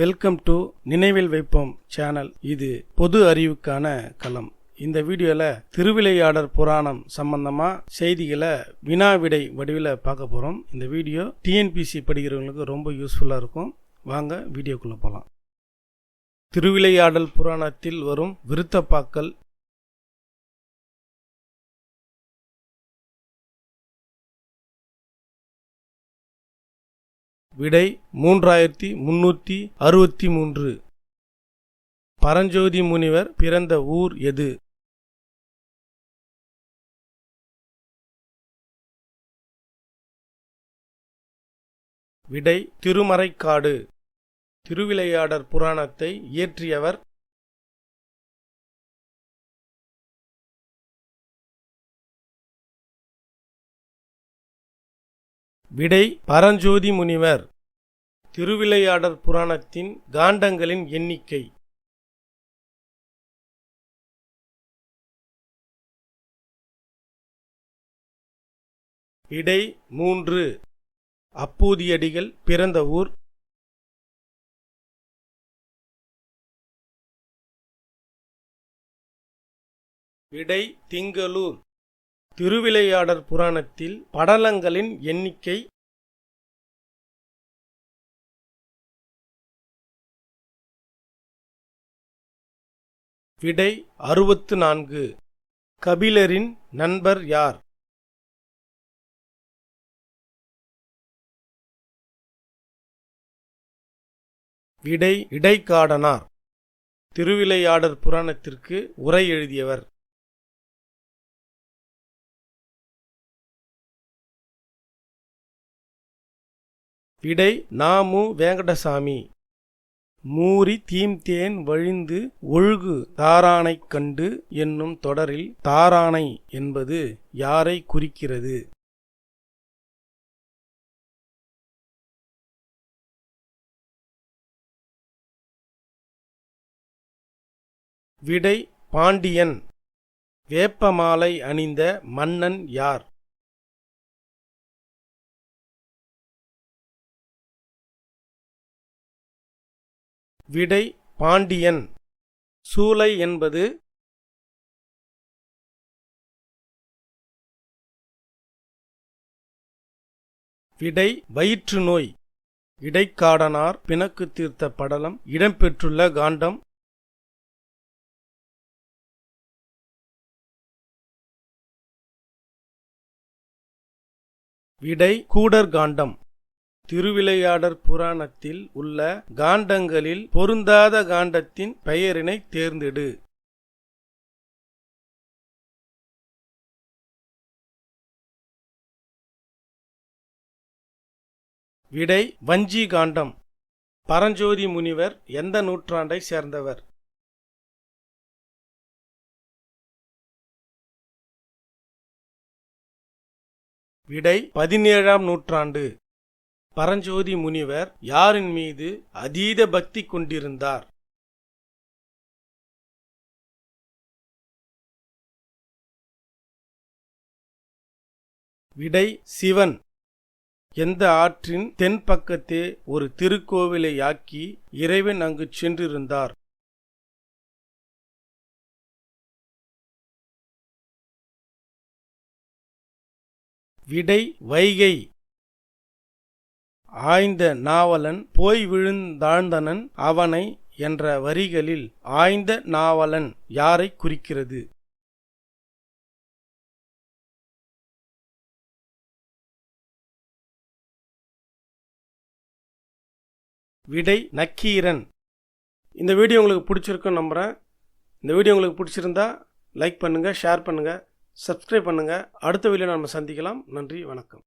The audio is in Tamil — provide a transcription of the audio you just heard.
வெல்கம் டு நினைவில் வைப்போம் சேனல் இது பொது அறிவுக்கான களம். இந்த வீடியோவில் திருவிளையாடர் புராணம் சம்பந்தமா செய்திகளை வினா விடை வடிவில் பார்க்க போகிறோம் இந்த வீடியோ டிஎன்பிசி படிக்கிறவங்களுக்கு ரொம்ப யூஸ்ஃபுல்லாக இருக்கும். வாங்க வீடியோக்குள்ளே போகலாம் திருவிளையாடல் புராணத்தில் வரும் விருத்தப்பாக்கள் விடை மூன்றாயிரத்தி முன்னூற்றி அறுபத்தி மூன்று. பரஞ்சோதி முனிவர் பிறந்த ஊர் எது? விடை திருமறைக்காடு. திருவிளையாடற் புராணத்தை இயற்றியவர் விடை பரஞ்சோதி முனிவர். திருவிளையாடற் புராணத்தின் காண்டங்களின் எண்ணிக்கை. இடை மூன்று. அப்பூதியடிகள் பிறந்த ஊர். விடை திங்களூர். திருவிளையாடற் புராணத்தில் படலங்களின் எண்ணிக்கை விடை அறுபத்து நான்கு கபிலரின் நண்பர் யார்? விடை இடைக்காடனார். திருவிளையாடற் புராணத்திற்கு உரை எழுதியவர். விடை நாமு வேங்கடசாமி. மூரி தீம்தேன் வழிந்து ஒழுகு தாரானைக் கண்டு என்னும் தொடரில் தாரானை என்பது யாரை குறிக்கிறது? விடை பாண்டியன். வேப்பமாலை அணிந்த மன்னன் யார்? விடை பாண்டியன். சூலை என்பது விடை வயிற்று நோய். இடைக்காடனார் பிணக்கு தீர்த்த படலம் இடம்பெற்றுள்ள காண்டம். விடை கூடர் காண்டம். திருவிளையாடற் புராணத்தில் உள்ள காண்டங்களில் பொருந்தாத காண்டத்தின் பெயரினை தேர்ந்தெடு. விடை வஞ்சி காண்டம். பரஞ்சோதி முனிவர் எந்த நூற்றாண்டை சேர்ந்தவர்? விடை பதினேழாம் நூற்றாண்டு. பரஞ்சோதி முனிவர் யாரின் மீது அதீத பக்தி கொண்டிருந்தார்? விடை சிவன். எந்த ஆற்றின் தென் பக்கத்தே ஒரு திருக்கோவிலை ஆக்கி இறைவன் அங்கு சென்றிருந்தார். விடை வைகை. ஆய்ந்த நாவலன் போய் விழுந்தாழ்ந்தனன் அவனை என்ற வரிகளில் ஆய்ந்த நாவலன் யாரை குறிக்கிறது? விடை நக்கீரன். இந்த வீடியோ உங்களுக்கு பிடிச்சிருக்குன்னு நம்புகிறேன் இந்த வீடியோ உங்களுக்கு பிடிச்சிருந்தா லைக் பண்ணுங்கள் ஷேர் பண்ணுங்கள் சப்ஸ்கிரைப் பண்ணுங்கள் அடுத்த வீடியோ நம்ம சந்திக்கலாம். நன்றி வணக்கம்.